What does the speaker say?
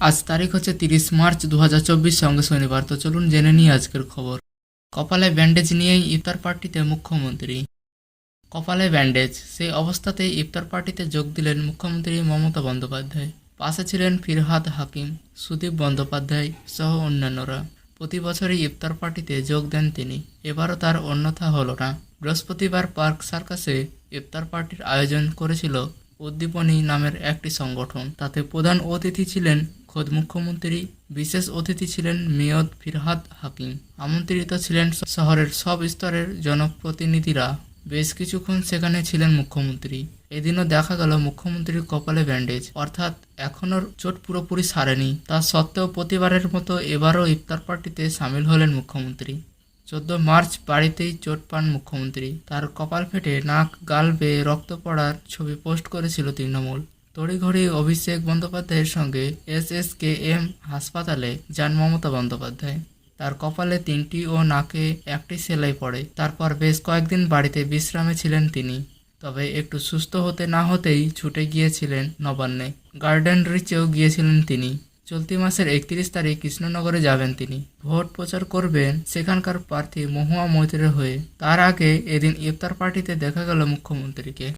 আজ তারিখ হচ্ছে তিরিশ মার্চ দু হাজার চব্বিশ, সঙ্গে শনিবার। তো চলুন জেনে নিই আজকের খবর। কপালে ব্যান্ডেজ নিয়েই ইফতার পার্টিতে মুখ্যমন্ত্রী। কপালে ব্যান্ডেজ সেই অবস্থাতেই ইফতার পার্টিতে যোগ দিলেন মুখ্যমন্ত্রী মমতা বন্দ্যোপাধ্যায়। পাশে ছিলেন ফিরহাদ হাকিম, সুদীপ বন্দ্যোপাধ্যায় সহ অন্যান্যরা। প্রতি বছরই ইফতার পার্টিতে যোগ দেন তিনি। এবারও তার অন্যথা হলো না। বৃহস্পতিবার পার্ক সার্কাসে ইফতার পার্টির আয়োজন করেছিল উদ্দীপনী নামের একটি সংগঠন। তাতে প্রধান অতিথি ছিলেন খোদ মুখ্যমন্ত্রী, বিশেষ অতিথি ছিলেন মেয়দ ফিরহাদ হাকিম। আমন্ত্রিত ছিলেন শহরের সব স্তরের জনপ্রতিনিধিরা। বেশ কিছুক্ষণ সেখানে ছিলেন মুখ্যমন্ত্রী। এদিনও দেখা গেল মুখ্যমন্ত্রীর কপালে ব্যান্ডেজ। অর্থাৎ এখনও চোট পুরোপুরি সারেনি। তা সত্ত্বেও প্রতিবারের মতো এবারও ইফতার পার্টিতে সামিল হলেন মুখ্যমন্ত্রী। চোদ্দ মার্চ বাড়িতেই চোট পান মুখ্যমন্ত্রী। তার কপাল ফেটে নাক, গাল বেয়ে রক্ত পড়ার ছবি পোস্ট করেছিল তৃণমূল। তড়িঘড়ি অভিষেক বন্দ্যোপাধ্যায়ের সঙ্গে এস এস কে এম হাসপাতালে যান মমতা বন্দ্যোপাধ্যায়। তার কপালে তিনটি ও নাকে একটি সেলাই পড়ে। তারপর বেশ কয়েকদিন বাড়িতে বিশ্রামে ছিলেন তিনি। তবে একটু সুস্থ হতে না হতেই ছুটে গিয়েছিলেন নবান্নে। গার্ডেন রিচেও গিয়েছিলেন তিনি। চলতি মাসের একত্রিশ তারিখ কৃষ্ণনগরে যাবেন তিনি। ভোট প্রচার করবেন সেখানকার প্রার্থী মহুয়া মৈত্রের হয়ে। তার আগে এদিন ইফতার পার্টিতে দেখা গেল মুখ্যমন্ত্রীকে।